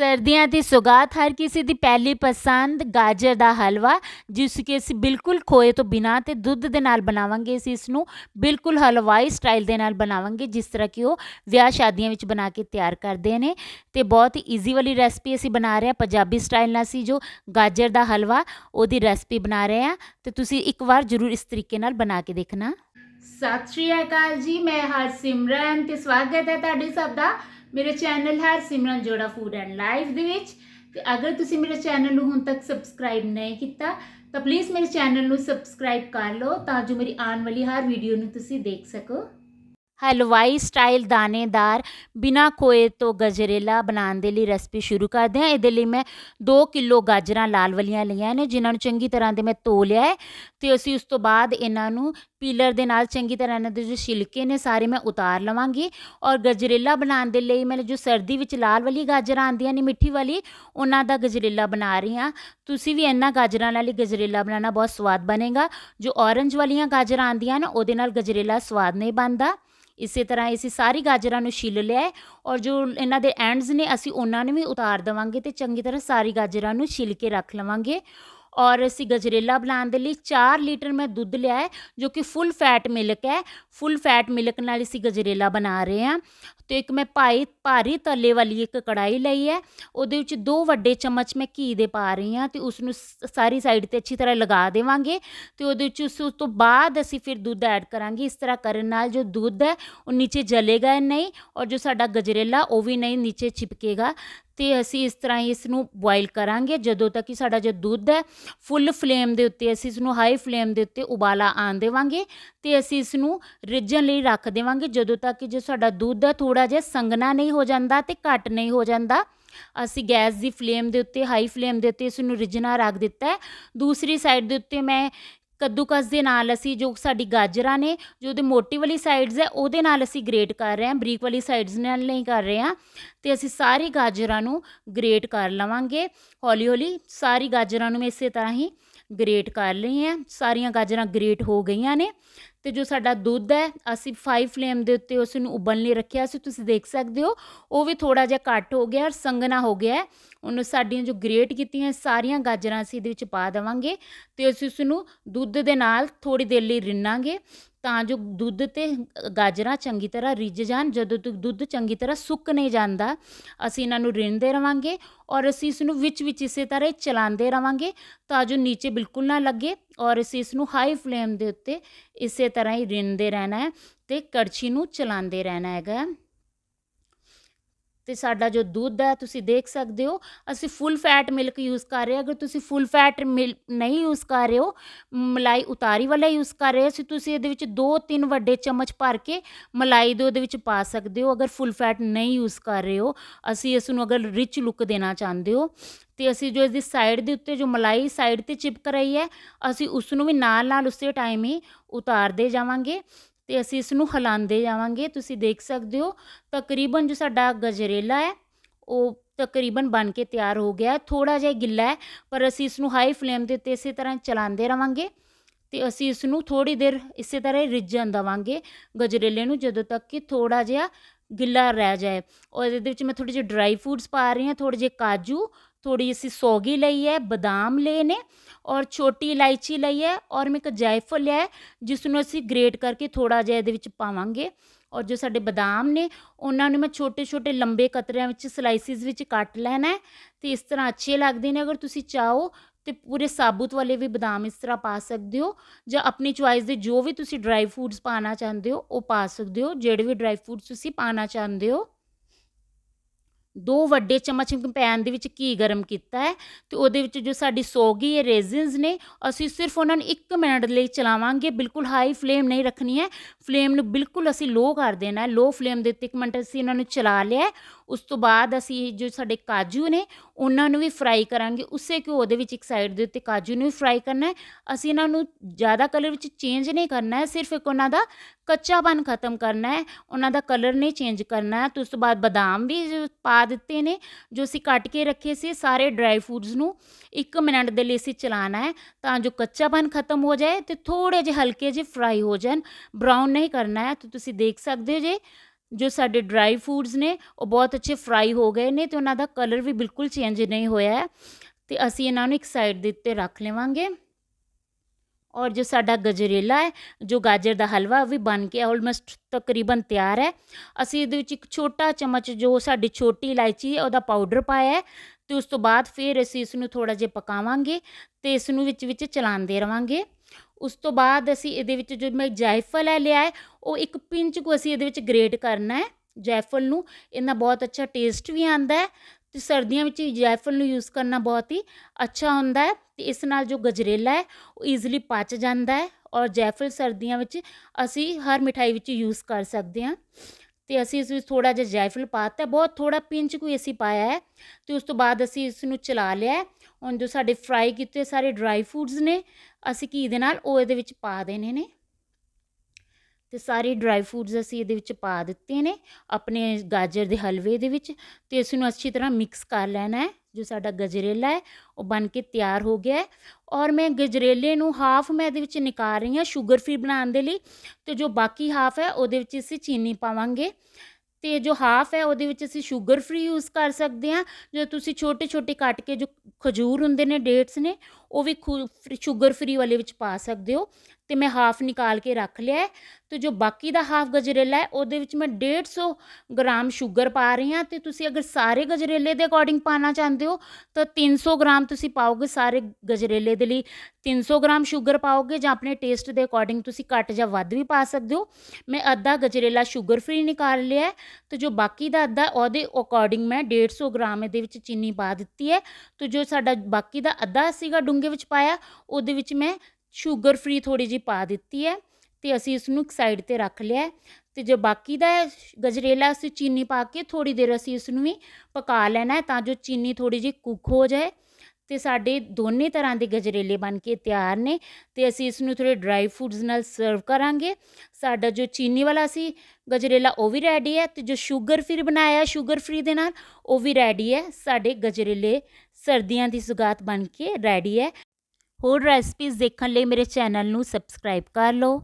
ਸਰਦੀਆਂ ਦੀ ਸੁਗਾਤ ਹਰ ਕਿਸੇ ਦੀ ਪਹਿਲੀ ਪਸੰਦ ਗਾਜਰ ਦਾ ਹਲਵਾ, ਜਿਸ ਕਿ ਅਸੀਂ ਬਿਲਕੁਲ ਖੋਏ ਤੋਂ ਬਿਨਾਂ ਤੇ ਦੁੱਧ ਦੇ ਨਾਲ ਬਣਾਵਾਂਗੇ ਅਸੀਂ ਇਸ ਨੂੰ ਬਿਲਕੁਲ ਹਲਵਾਈ ਸਟਾਈਲ ਦੇ ਨਾਲ ਬਣਾਵਾਂਗੇ, ਜਿਸ ਤਰ੍ਹਾਂ ਕਿ ਉਹ ਵਿਆਹ ਸ਼ਾਦੀਆਂ ਵਿੱਚ ਬਣਾ ਕੇ ਤਿਆਰ ਕਰਦੇ ਨੇ। ਤੇ ਬਹੁਤ ਈਜ਼ੀ ਵਾਲੀ ਰੈਸਪੀ ਅਸੀਂ ਬਣਾ ਰਹੇ ਹਾਂ, ਪੰਜਾਬੀ ਸਟਾਈਲ ਨਾਲ ਅਸੀਂ ਜੋ ਗਾਜਰ ਦਾ ਹਲਵਾ, ਉਹਦੀ ਰੈਸਪੀ ਬਣਾ ਰਹੇ ਹਾਂ। ਤੇ ਤੁਸੀਂ ਇੱਕ ਵਾਰ ਜ਼ਰੂਰ ਇਸ ਤਰੀਕੇ ਨਾਲ ਬਣਾ ਕੇ ਦੇਖਣਾ। ਸਤਿ ਸ਼੍ਰੀ ਅਕਾਲ ਜੀ, ਮੈਂ ਹਰਸਿਮਰਨ ਤੇ ਸਵਾਗਤ ਹੈ ਤੁਹਾਡੇ ਸਭ ਦਾ। ਮੇਰਾ ਚੈਨਲ ਹੈ ਸਿਮਰਨ ਜੋੜਾ ਫੂਡ ਐਂਡ ਲਾਈਫ ਦੇ ਵਿੱਚ। ਤੇ ਅਗਰ ਤੁਸੀਂ ਮੇਰੇ ਚੈਨਲ ਨੂੰ ਹੁਣ ਤੱਕ ਸਬਸਕ੍ਰਾਈਬ ਨਹੀਂ ਕੀਤਾ, ਤਾਂ ਪਲੀਜ਼ ਮੇਰੇ ਚੈਨਲ ਨੂੰ ਸਬਸਕ੍ਰਾਈਬ ਕਰ ਲਓ ਤਾਂ ਜੋ ਮੇਰੀ ਆਉਣ ਵਾਲੀ ਹਰ ਵੀਡੀਓ ਨੂੰ ਤੁਸੀਂ ਦੇਖ ਸਕੋ। ਹਲਵਾਈ ਸਟਾਈਲ ਦਾਣੇਦਾਰ ਬਿਨਾ ਖੋਏ ਤੋਂ ਗਜਰੇਲਾ ਬਣਾਉਣ ਦੇ ਲਈ ਰੈਸਪੀ ਸ਼ੁਰੂ ਕਰਦੇ ਹਾਂ। ਇਹਦੇ ਲਈ ਮੈਂ 2 ਕਿਲੋ ਗਾਜਰਾਂ ਲਾਲ ਵਾਲੀਆਂ ਲਈਆਂ ਨੇ, ਜਿਨ੍ਹਾਂ ਨੂੰ ਚੰਗੀ ਤਰ੍ਹਾਂ ਦੇ ਮੈਂ ਧੋ ਲਿਆ ਹੈ ਤੇ ਅਸੀਂ ਉਸ ਤੋਂ ਬਾਅਦ ਇਹਨਾਂ ਨੂੰ ਪੀਲਰ ਦੇ ਨਾਲ ਚੰਗੀ ਤਰ੍ਹਾਂ ਇਹਨਾਂ ਦੇ ਜੋ ਛਿਲਕੇ ਨੇ ਸਾਰੇ ਮੈਂ ਉਤਾਰ ਲਵਾਂਗੀ ਔਰ ਗਜਰੇਲਾ ਬਣਾਉਣ ਦੇ ਲਈ ਮੈਂ ਜੋ ਸਰਦੀ ਵਿੱਚ ਲਾਲ ਵਾਲੀ ਗਾਜਰਾਂ ਆਉਂਦੀਆਂ ਨੇ, ਮਿੱਠੀ ਵਾਲੀ, ਉਹਨਾਂ ਦਾ ਗਜਰੇਲਾ ਬਣਾ ਰਹੀ ਹਾਂ। ਤੁਸੀਂ ਵੀ ਇਹਨਾਂ ਗਾਜਰਾਂ ਨਾਲ ਹੀ ਗਜਰੇਲਾ ਬਣਾਉਣਾ ਬਹੁਤ ਸਵਾਦ ਬਣੇਗਾ। ਜੋ ਔਰੰਜ ਵਾਲੀਆਂ ਗਾਜਰਾਂ ਆਉਂਦੀਆਂ ਨੇ, ਉਹਦੇ ਨਾਲ ਗਜਰੇਲਾ ਸਵਾਦ ਨਹੀਂ ਬਣਦਾ। ਇਸੇ ਤਰ੍ਹਾਂ ਅਸੀਂ ਸਾਰੀ ਗਾਜਰਾਂ ਨੂੰ ਛਿੱਲ ਲਿਆ ਹੈ ਔਰ ਜੋ ਇਹਨਾਂ ਦੇ ਐਂਡਸ ਨੇ, ਅਸੀਂ ਉਹਨਾਂ ਨੂੰ ਵੀ ਉਤਾਰ ਦੇਵਾਂਗੇ ਤੇ ਚੰਗੀ ਤਰ੍ਹਾਂ ਸਾਰੀ ਗਾਜਰਾਂ ਨੂੰ ਛਿੱਲ ਕੇ ਰੱਖ ਲਵਾਂਗੇ। ਔਰ ਅਸੀਂ ਗਜਰੇਲਾ ਬਣਾਉਣ ਦੇ ਲਈ 4 ਲੀਟਰ ਮੈਂ ਦੁੱਧ ਲਿਆ ਹੈ, ਜੋ ਕਿ ਫੁੱਲ ਫੈਟ ਮਿਲਕ ਹੈ। ਫੁੱਲ ਫੈਟ ਮਿਲਕ ਨਾਲ ਅਸੀਂ ਗਜਰੇਲਾ ਬਣਾ ਰਹੇ ਹਾਂ। ਤੇ ਇੱਕ ਮੈਂ ਭਾਈ ਭਾਰੀ ਤਲੇ ਵਾਲੀ ਇੱਕ ਕੜਾਈ ਲਈ ਹੈ। ਉਹਦੇ ਵਿੱਚ ਦੋ ਵੱਡੇ ਚਮਚ ਮੈਂ ਘੀ ਦੇ ਪਾ ਰਹੀ ਹਾਂ ਤੇ ਉਸ ਨੂੰ ਸ- ਸਾਰੀ ਸਾਈਡ ਤੇ ਅੱਛੀ ਤਰ੍ਹਾਂ ਲਗਾ ਦੇਵਾਂਗੇ। ਤੇ ਉਹਦੇ ਵਿੱਚ ਉਸ ਉਸ ਤੋਂ ਬਾਅਦ ਅਸੀਂ ਫਿਰ ਦੁੱਧ ਐਡ ਕਰਾਂਗੇ। ਇਸ ਤਰ੍ਹਾਂ ਕਰਨ ਨਾਲ ਜੋ ਦੁੱਧ ਹੈ, ਉਹ ਨੀਚੇ ਜਲੇਗਾ ਨਹੀਂ ਔਰ ਜੋ ਸਾਡਾ ਗਜਰੇਲਾ, ਉਹ ਵੀ ਨਹੀਂ ਨੀਚੇ ਚਿਪਕੇਗਾ। ਤੇ ਅਸੀਂ ਇਸ ਤਰ੍ਹਾਂ ਹੀ ਇਸ ਨੂੰ ਬੋਇਲ ਕਰਾਂਗੇ। ਜਦੋਂ ਤੱਕ ਕਿ ਸਾਡਾ ਜੋ ਦੁੱਧ ਹੈ ਫੁੱਲ ਫਲੇਮ ਦੇ ਉੱਤੇ ਅਸੀਂ ਇਸ ਨੂੰ ਹਾਈ ਫਲੇਮ ਦੇ ਉੱਤੇ ਉਬਾਲਾ ਆਣ ਦੇਵਾਂਗੇ ਤੇ ਅਸੀਂ ਇਸ ਨੂੰ ਰਿੱਝਣ ਲਈ ਰੱਖ ਦੇਵਾਂਗੇ। ਜਦੋਂ ਤੱਕ ਕਿ ਜੋ ਸਾਡਾ ਦੁੱਧ ਹੈ ਥੋੜਾ ਜਿਹਾ ਸੰਘਣਾ ਨਹੀਂ ਹੋ ਜਾਂਦਾ ਤੇ ਘੱਟ ਨਹੀਂ ਹੋ ਜਾਂਦਾ, ਅਸੀਂ ਗੈਸ ਦੀ ਫਲੇਮ ਦੇ ਉੱਤੇ ਹਾਈ ਫਲੇਮ ਦੇ ਉੱਤੇ ਇਸ ਨੂੰ ਰਿੱਝਣਾ ਰੱਖ ਦਿੱਤਾ ਹੈ। ਦੂਸਰੀ ਸਾਈਡ ਦੇ ਉੱਤੇ ਮੈਂ ਕੱਦੂਕਸ ਦੇ ਨਾਲ ਅਸੀਂ ਜੋ ਸਾਡੀ ਗਾਜਰਾਂ ਨੇ, ਜੋ ਉਹਦੇ ਮੋਟੀ ਵਾਲੀ ਸਾਈਡਸ ਹੈ, ਉਹਦੇ ਨਾਲ ਅਸੀਂ ਗ੍ਰੇਟ ਕਰ ਰਹੇ ਹਾਂ, ਬਰੀਕ ਵਾਲੀ ਸਾਈਡਸ ਨਾਲ ਨਹੀਂ ਕਰ ਰਹੇ ਹਾਂ, ਤੇ ਅਸੀਂ ਸਾਰੀ ਗਾਜਰਾਂ ਨੂੰ ਗ੍ਰੇਟ ਕਰ ਲਵਾਂਗੇ, ਹੌਲੀ ਹੌਲੀ ਸਾਰੀ ਗਾਜਰਾਂ ਨੂੰ ਮੈਂ ਇਸੇ ਤਰ੍ਹਾਂ ਹੀ ਗ੍ਰੇਟ ਕਰ ਲਈ ਹਾਂ, ਸਾਰੀਆਂ ਗਾਜਰਾਂ ਗ੍ਰੇਟ ਹੋ ਗਈਆਂ ਨੇ ਤੇ ਜੋ ਸਾਡਾ ਦੁੱਧ ਹੈ, ਅਸੀਂ 5 ਫਲੇਮ ਦੇ ਉੱਤੇ ਉਸ ਨੂੰ ਉਬਲਣ ਲਈ ਰੱਖਿਆ ਸੀ, ਤੁਸੀਂ ਦੇਖ ਸਕਦੇ ਹੋ, ਉਹ ਵੀ ਥੋੜਾ ਜਿਹਾ ਘੱਟ ਹੋ ਗਿਆ ਔਰ ਸੰਘਣਾ ਹੋ ਗਿਆ ਉਹਨੂੰ ਸਾਡੀਆਂ ਜੋ ਗ੍ਰੇਟ ਕੀਤੀਆਂ, ਸਾਰੀਆਂ ਗਾਜਰਾਂ ਅਸੀਂ ਇਹਦੇ ਵਿੱਚ ਪਾ ਦੇਵਾਂਗੇ ਤੇ ਅਸੀਂ ਉਸ ਨੂੰ ਦੁੱਧ ਦੇ ਨਾਲ ਥੋੜੀ ਦੇਰ ਲਈ ਰਿੰਨਾਂਗੇ ਤਾਂ ਜੋ ਦੁੱਧ ਤੇ ਗਾਜਰਾਂ ਚੰਗੀ ਤਰ੍ਹਾਂ ਰਿੱਝ ਜਾਣ, ਜਦੋਂ ਤੱਕ ਦੁੱਧ ਚੰਗੀ ਤਰ੍ਹਾਂ ਸੁੱਕ ਨਹੀਂ ਜਾਂਦਾ, ਅਸੀਂ ਇਹਨਾਂ ਨੂੰ ਰਿੰਨਦੇ ਰਵਾਂਗੇ ਔਰ ਅਸੀਂ ਇਸ ਨੂੰ ਵਿੱਚ ਵਿੱਚ ਇਸੇ ਤਰ੍ਹਾਂ ਹੀ ਚਲਾਉਂਦੇ ਰਵਾਂਗੇ ਤਾਂ ਜੋ ਨੀਚੇ ਬਿਲਕੁਲ ਨਾ ਲੱਗੇ ਔਰ ਅਸੀਂ ਇਸ ਨੂੰ ਹਾਈ ਫਲੇਮ ਦੇ ਉੱਤੇ ਇਸੇ ਤਰ੍ਹਾਂ ਹੀ ਰਿੰਨਦੇ ਰਹਿਣਾ ਹੈ ਤੇ ਕੜਛੀ ਨੂੰ ਚਲਾਉਂਦੇ ਰਹਿਣਾ ਹੈਗਾ ਤੇ ਸਾਡਾ ਜੋ ਦੁੱਧ ਹੈ, ਤੁਸੀਂ ਦੇਖ ਸਕਦੇ ਹੋ, ਅਸੀਂ ਫੁੱਲ ਫੈਟ ਮਿਲਕ ਯੂਜ਼ ਕਰ ਰਹੇ ਹਾਂ। ਅਗਰ ਤੁਸੀਂ ਫੁੱਲ ਫੈਟ ਮਿਲ ਨਹੀਂ ਯੂਜ਼ ਕਰ ਰਹੇ ਹੋ, ਮਲਾਈ ਉਤਾਰੀ ਵਾਲਾ ਯੂਜ਼ ਕਰ ਰਹੇ ਹੋ ਸੀ ਤੁਸੀਂ ਇਹਦੇ ਵਿੱਚ 2-3 ਵੱਡੇ ਚਮਚ ਭਰ ਕੇ ਮਲਾਈ ਦੇ ਉਹਦੇ ਵਿੱਚ ਪਾ ਸਕਦੇ ਹੋ। ਅਗਰ ਫੁੱਲ ਫੈਟ ਨਹੀਂ ਯੂਜ਼ ਕਰ ਰਹੇ ਹੋ, ਅਸੀਂ ਇਸ ਨੂੰ ਅਗਰ ਰਿਚ ਲੁੱਕ ਦੇਣਾ ਚਾਹੁੰਦੇ ਹੋ, ਤੇ ਅਸੀਂ ਜੋ ਇਸਦੀ ਸਾਈਡ ਦੇ ਉੱਤੇ ਜੋ ਮਲਾਈ ਸਾਈਡ ਤੇ ਚਿਪਕ ਰਹੀ ਹੈ, ਅਸੀਂ ਉਸ ਨੂੰ ਵੀ ਨਾਲ ਨਾਲ ਉਸੇ ਟਾਈਮ ਹੀ ਉਤਾਰਦੇ ਜਾਵਾਂਗੇ। ਤੇ ਅਸੀਂ ਇਸ ਨੂੰ ਹਿਲਾਉਂਦੇ ਜਾਵਾਂਗੇ। ਤੁਸੀਂ ਦੇਖ ਸਕਦੇ ਹੋ, ਤਕਰੀਬਨ ਜੋ ਸਾਡਾ ਗਜਰੇਲਾ ਹੈ, ਉਹ ਤਕਰੀਬਨ ਬਣ ਕੇ ਤਿਆਰ ਹੋ ਗਿਆ। ਥੋੜਾ ਜਿਹਾ ਗਿੱਲਾ ਹੈ, ਪਰ ਅਸੀਂ ਇਸ ਨੂੰ ਹਾਈ ਫਲੇਮ ਦੇ ਉੱਤੇ ਇਸੇ ਤਰ੍ਹਾਂ ਚਲਾਉਂਦੇ ਰਵਾਂਗੇ ਤੇ ਅਸੀਂ ਇਸ ਨੂੰ ਥੋੜੀ ਦੇਰ ਇਸੇ ਤਰ੍ਹਾਂ ਰਿੱਝਣ ਦੇਵਾਂਗੇ ਗਜਰੇਲੇ ਨੂੰ, ਜਦੋਂ ਤੱਕ ਕਿ ਥੋੜਾ ਜਿਹਾ ਗਿੱਲਾ ਰਹਿ ਜਾਏ। ਔਰ ਇਹਦੇ ਵਿੱਚ ਮੈਂ ਥੋੜੇ ਜਿਹੇ ਡਰਾਈ ਫਰੂਟਸ ਪਾ ਰਹੀ ਹਾਂ ਥੋੜੇ ਜਿਹੇ ਕਾਜੂ ਥੋੜੀ ਅਸੀਂ ਸੌਗੀ ਲਈ ਹੈ ਬਦਾਮ ਲਏ ਨੇ ਔਰ ਛੋਟੀ ਇਲਾਇਚੀ ਲਈ ਹੈ ਔਰ ਮੈਂ ਇੱਕ ਜਾਇਫਲ ਲਿਆ ਹੈ ਜਿਸ ਨੂੰ ਅਸੀਂ ਗ੍ਰੇਟ ਕਰਕੇ ਥੋੜਾ ਜਿਹਾ ਇਹਦੇ ਵਿੱਚ ਪਾਵਾਂਗੇ ਔਰ ਜੋ ਸਾਡੇ ਬਦਾਮ ਨੇ ਉਹਨਾਂ ਨੂੰ ਮੈਂ ਛੋਟੇ ਛੋਟੇ ਲੰਬੇ ਕਤਰਿਆਂ ਵਿੱਚ ਸਲਾਈਸਿਸ ਵਿੱਚ ਕੱਟ ਲੈਣਾ ਹੈ ਤੇ ਇਸ ਤਰ੍ਹਾਂ ਅੱਛੇ ਲੱਗਦੇ ਨੇ ਅਗਰ ਤੁਸੀਂ ਚਾਹੋ ਤੇ ਪੂਰੇ ਸਾਬੂਤ ਵਾਲੇ ਵੀ ਬਦਾਮ ਇਸ ਤਰ੍ਹਾਂ ਪਾ ਸਕਦੇ ਹੋ ਜਾਂ ਆਪਣੀ ਚੁਆਇਸ ਦੇ ਜੋ ਵੀ ਤੁਸੀਂ ਡਰਾਈ ਫਰੂਟਸ ਪਾਣਾ ਚਾਹੁੰਦੇ ਹੋ ਉਹ ਪਾ ਸਕਦੇ ਹੋ ਜਿਹੜੇ ਵੀ ਡਰਾਈ ਫਰੂਟਸ ਤੁਸੀਂ ਪਾਣਾ ਚਾਹੁੰਦੇ ਹੋ ਦੋ ਵੱਡੇ ਚਮਚ ਪੈਨ ਦੇ ਵਿੱਚ ਘੀ ਗਰਮ ਕੀਤਾ ਹੈ ਤੇ ਉਹਦੇ ਵਿੱਚ ਜੋ ਸਾਡੀ ਸੌਗੀ ਹੈ ਰੇਜ਼ਨਸ ਨੇ, ਅਸੀਂ ਸਿਰਫ ਉਹਨਾਂ ਨੂੰ 1 ਮਿੰਟ ਲਈ ਚਲਾਵਾਂਗੇ। ਬਿਲਕੁਲ ਹਾਈ ਫਲੇਮ ਨਹੀਂ ਰੱਖਣੀ ਹੈ। ਫਲੇਮ ਨੂੰ ਬਿਲਕੁਲ ਅਸੀਂ ਲੋ ਕਰ ਦੇਣਾ ਹੈ। ਲੋ ਫਲੇਮ ਦੇ ਉੱਤੇ 1 ਮਿੰਟ ਅਸੀਂ ਇਹਨਾਂ ਨੂੰ ਚਲਾ ਲਿਆ ਉਸ ਤੋਂ ਬਾਅਦ ਅਸੀਂ ਜੋ ਸਾਡੇ ਕਾਜੂ ਨੇ, ਉਹਨਾਂ ਨੂੰ ਵੀ ਫਰਾਈ ਕਰਾਂਗੇ। ਉਸੇ ਘਿਓ ਦੇ ਵਿੱਚ ਇੱਕ ਸਾਈਡ ਦੇ ਉੱਤੇ ਕਾਜੂ ਨੂੰ ਵੀ ਫਰਾਈ ਕਰਨਾ ਹੈ। ਅਸੀਂ ਇਹਨਾਂ ਨੂੰ ਜ਼ਿਆਦਾ ਕਲਰ ਵਿੱਚ ਚੇਂਜ ਨਹੀਂ ਕਰਨਾ ਹੈ, ਸਿਰਫ ਇੱਕ ਉਹਨਾਂ ਦਾ ਕੱਚਾਪਨ ਖਤਮ ਕਰਨਾ ਹੈ। ਉਹਨਾਂ ਦਾ ਕਲਰ ਨਹੀਂ ਚੇਂਜ ਕਰਨਾ ਹੈ। ਤੇ ਉਸ ਤੋਂ ਬਾਅਦ ਬਦਾਮ ਵੀ ਪਾ ਦਿੱਤੇ ਨੇ, ਜੋ ਅਸੀਂ ਕੱਟ ਕੇ ਰੱਖੇ ਸੀ, ਸਾਰੇ ਡਰਾਈ ਫਰੂਟਸ ਨੂੰ 1 ਮਿੰਟ ਦੇ ਲਈ ਅਸੀਂ ਚਲਾਣਾ ਹੈ ਤਾਂ ਜੋ ਕੱਚਾਪਨ ਖਤਮ ਹੋ ਜਾਏ ਤੇ ਥੋੜੇ ਜਿਹੇ ਹਲਕੇ ਜਿਹੇ ਫਰਾਈ ਹੋ ਜਾਣ। ਬਰਾਊਨ ਨਹੀਂ ਕਰਨਾ ਹੈ, ਤੇ ਤੁਸੀਂ ਦੇਖ ਸਕਦੇ ਹੋ ਜੇ। ਜੋ ਸਾਡੇ ਡਰਾਈ ਫੂਡਸ ਨੇ, ਉਹ ਬਹੁਤ ਅੱਛੇ ਫਰਾਈ ਹੋ ਗਏ ਨੇ ਤੇ ਉਹਨਾਂ ਦਾ ਕਲਰ ਵੀ ਬਿਲਕੁਲ ਚੇਂਜ ਨਹੀਂ ਹੋਇਆ ਹੈ। ਤੇ ਅਸੀਂ ਇਹਨਾਂ ਨੂੰ ਇੱਕ ਸਾਈਡ ਦੇ ਉੱਤੇ ਰੱਖ ਲਵਾਂਗੇ। ਔਰ ਜੋ ਸਾਡਾ ਗਜਰੇਲਾ ਹੈ, ਜੋ ਗਾਜਰ ਦਾ ਹਲਵਾ, ਉਹ ਵੀ ਬਣ ਕੇ ਆਲਮੋਸਟ ਤਕਰੀਬਨ ਤਿਆਰ ਹੈ। ਅਸੀਂ ਇਹਦੇ ਵਿੱਚ ਇੱਕ ਛੋਟਾ ਚਮਚ ਜੋ ਸਾਡੀ ਛੋਟੀ ਇਲਾਇਚੀ ਹੈ, ਉਹਦਾ ਪਾਊਡਰ ਪਾਇਆ ਹੈ ਤੇ ਉਸ ਤੋਂ ਬਾਅਦ ਫਿਰ ਅਸੀਂ ਇਸ ਨੂੰ ਥੋੜਾ ਜਿਹਾ ਪਕਾਵਾਂਗੇ ਤੇ ਇਸ ਨੂੰ ਵਿੱਚ ਵਿੱਚ ਚਲਾਉਂਦੇ ਰਵਾਂਗੇ। ਉਸ ਤੋਂ ਬਾਅਦ ਅਸੀਂ ਇਹਦੇ ਵਿੱਚ ਜੋ ਮੈਂ ਜਾਇਫਲ ਹੈ ਲਿਆ ਹੈ, ਉਹ ਇੱਕ ਪਿੰਚ ਕੁ ਅਸੀਂ ਇਹਦੇ ਵਿੱਚ ਗ੍ਰੇਟ ਕਰਨਾ ਹੈ ਜਾਇਫਲ ਨੂੰ। ਇਹਨਾਂ ਬਹੁਤ ਅੱਛਾ ਟੇਸਟ ਵੀ ਆਂਦਾ ਹੈ ਤੇ ਸਰਦੀਆਂ ਵਿੱਚ ਜਾਇਫਲ ਨੂੰ ਯੂਜ਼ ਕਰਨਾ ਬਹੁਤ ਹੀ ਅੱਛਾ ਹੁੰਦਾ ਹੈ ਤੇ ਇਸ ਨਾਲ ਜੋ ਗਜਰੇਲਾ ਹੈ, ਉਹ ਈਜ਼ੀਲੀ ਪਚ ਜਾਂਦਾ ਹੈ ਔਰ ਜਾਇਫਲ ਸਰਦੀਆਂ ਵਿੱਚ ਅਸੀਂ ਹਰ ਮਿਠਾਈ ਵਿੱਚ ਯੂਜ਼ ਕਰ ਸਕਦੇ ਹਾਂ। ਤੇ ਅਸੀਂ ਇਸ ਵਿੱਚ ਥੋੜਾ ਜਿਹਾ ਜਾਇਫਲ ਪਾਤਾ ਬਹੁਤ ਥੋੜਾ ਪਿੰਚ ਕੋਈ ਅਸੀਂ ਪਾਇਆ ਹੈ ਤੇ ਉਸ ਤੋਂ ਬਾਅਦ ਅਸੀਂ ਇਸ ਨੂੰ ਚਲਾ ਲਿਆ ਹੁਣ ਜੋ ਸਾਡੇ ਫਰਾਈ ਕੀਤੇ ਸਾਰੇ ਡਰਾਈ ਫੂਡਸ ਨੇ ਅਸੀਂ ਘੀ ਦੇ ਨਾਲ ਉਹ ਇਹਦੇ ਵਿੱਚ ਪਾ ਦੇਣੇ ਨੇ। ਤੇ ਸਾਰੇ ਡਰਾਈ ਫੂਡਸ ਅਸੀਂ ਇਹਦੇ ਵਿੱਚ ਪਾ ਦਿੱਤੇ ਨੇ ਆਪਣੇ ਗਾਜਰ ਦੇ ਹਲਵੇ ਦੇ ਵਿੱਚ। ਤੇ ਇਸ ਨੂੰ ਅੱਛੀ ਤਰ੍ਹਾਂ ਮਿਕਸ ਕਰ ਲੈਣਾ ਹੈ, ਜੋ ਸਾਡਾ ਗਜਰੇਲਾ ਹੈ, ਉਹ ਬਣ ਕੇ ਤਿਆਰ ਹੋ ਗਿਆ ਹੈ। ਔਰ ਮੈਂ ਗਜਰੇਲੇ ਨੂੰ ਹਾਫ ਮੈਂ ਇਹਦੇ ਵਿੱਚ ਨਿਕਾਲ ਰਹੀ ਹਾਂ ਸ਼ੂਗਰ ਫ੍ਰੀ ਬਣਾਉਣ ਦੇ ਲਈ। ਤੇ ਜੋ ਬਾਕੀ ਹਾਫ ਹੈ, ਉਹਦੇ ਵਿੱਚ ਅਸੀਂ ਚੀਨੀ ਪਾਵਾਂਗੇ। ਤੇ ਜੋ ਹਾਫ ਹੈ, ਉਹਦੇ ਵਿੱਚ ਅਸੀਂ ਸ਼ੂਗਰ ਫ੍ਰੀ ਯੂਜ਼ ਕਰ ਸਕਦੇ ਹਾਂ। ਜੇ ਤੁਸੀਂ ਛੋਟੇ ਛੋਟੇ ਕੱਟ ਕੇ ਜੋ ਖਜੂਰ ਹੁੰਦੇ ਨੇ ਡੇਟਸ ਨੇ, ਉਹ ਵੀ ਸ਼ੂਗਰ ਫ੍ਰੀ ਵਾਲੇ ਵਿੱਚ ਪਾ ਸਕਦੇ ਹੋ। ਤੇ ਮੈਂ ਹਾਫ ਨਿਕਾਲ ਕੇ ਰੱਖ ਲਿਆ ਹੈ। ਤੇ ਜੋ ਬਾਕੀ ਦਾ ਹਾਫ ਗਜਰੇਲਾ ਹੈ, ਉਹਦੇ ਵਿੱਚ ਮੈਂ 150 ਗ੍ਰਾਮ ਸ਼ੂਗਰ ਪਾ ਰਹੀ ਹਾਂ। ਤੇ ਤੁਸੀਂ ਅਗਰ ਸਾਰੇ ਗਜਰੇਲੇ ਦੇ ਅਕੋਰਡਿੰਗ ਪਾਣਾ ਚਾਹੁੰਦੇ ਹੋ, ਤਾਂ 300 ਗ੍ਰਾਮ ਤੁਸੀਂ ਪਾਓਗੇ ਸਾਰੇ ਗਜਰੇਲੇ ਦੇ ਲਈ। 300 ਗ੍ਰਾਮ ਸ਼ੂਗਰ ਪਾਓਗੇ ਜਾਂ ਆਪਣੇ ਟੇਸਟ ਦੇ ਅਕੋਰਡਿੰਗ ਤੁਸੀਂ ਘੱਟ ਜਾਂ ਵੱਧ ਵੀ ਪਾ ਸਕਦੇ ਹੋ। ਮੈਂ ਅੱਧਾ ਗਜਰੇਲਾ ਸ਼ੂਗਰ ਫ੍ਰੀ ਨਿਕਾਲ ਲਿਆ ਹੈ। ਤੇ ਜੋ ਬਾਕੀ ਦਾ ਅੱਧਾ, ਉਹਦੇ ਅਕੋਰਡਿੰਗ ਮੈਂ 150 ਗ੍ਰਾਮ ਇਹਦੇ ਵਿੱਚ ਚੀਨੀ ਪਾ ਦਿੱਤੀ ਹੈ। ਤੇ ਜੋ ਸਾਡਾ ਬਾਕੀ ਦਾ ਅੱਧਾ ਸੀਗਾ ਡੂੰਘੇ ਵਿੱਚ ਪਾਇਆ, ਉਹਦੇ ਵਿੱਚ ਮੈਂ ਸ਼ੂਗਰ ਫ੍ਰੀ ਥੋੜੀ ਜਿਹੀ ਪਾ ਦਿੱਤੀ ਹੈ ਤੇ ਅਸੀਂ ਇਸ ਨੂੰ ਇੱਕ ਸਾਈਡ ਤੇ ਰੱਖ ਲਿਆ ਹੈ ਤੇ ਜੋ ਬਾਕੀ ਦਾ ਗਜਰੇਲਾ ਅਸੀਂ ਚੀਨੀ ਪਾ ਕੇ ਥੋੜੀ ਦੇਰ ਅਸੀਂ ਇਸ ਨੂੰ ਵੀ ਪਕਾ ਲੈਣਾ ਹੈ ਤਾਂ ਜੋ ਚੀਨੀ ਥੋੜੀ ਜਿਹੀ ਕੁੱਕ ਹੋ ਜਾਏ ਤੇ ਸਾਡੇ ਦੋਨੇ ਤਰ੍ਹਾਂ ਦੇ ਗਜਰੇਲੇ ਬਣ ਕੇ ਤਿਆਰ ਨੇ ਤੇ ਅਸੀਂ ਇਸ ਨੂੰ ਥੋੜੇ ਡਰਾਈ ਫੂਡਸ ਨਾਲ ਸਰਵ ਕਰਾਂਗੇ। ਸਾਡਾ ਜੋ ਚੀਨੀ ਵਾਲਾ ਸੀ ਗਜਰੇਲਾ ਉਹ ਵੀ ਰੈਡੀ ਹੈ ਤੇ ਜੋ ਸ਼ੂਗਰ ਫ੍ਰੀ ਬਣਾਇਆ ਸ਼ੂਗਰ ਫ੍ਰੀ ਦੇ ਨਾਲ ਉਹ ਵੀ ਰੈਡੀ ਹੈ। ਸਾਡੇ ਗਜਰੇਲੇ ਸਰਦੀਆਂ ਦੀ ਸੁਗਾਤ ਬਣ ਕੇ ਰੈਡੀ ਹੈ। ਹੋਰ ਰੈਸਪੀਜ਼ ਦੇਖਣ ਲਈ ਮੇਰੇ ਚੈਨਲ ਨੂੰ ਸਬਸਕ੍ਰਾਈਬ ਕਰ ਲਓ।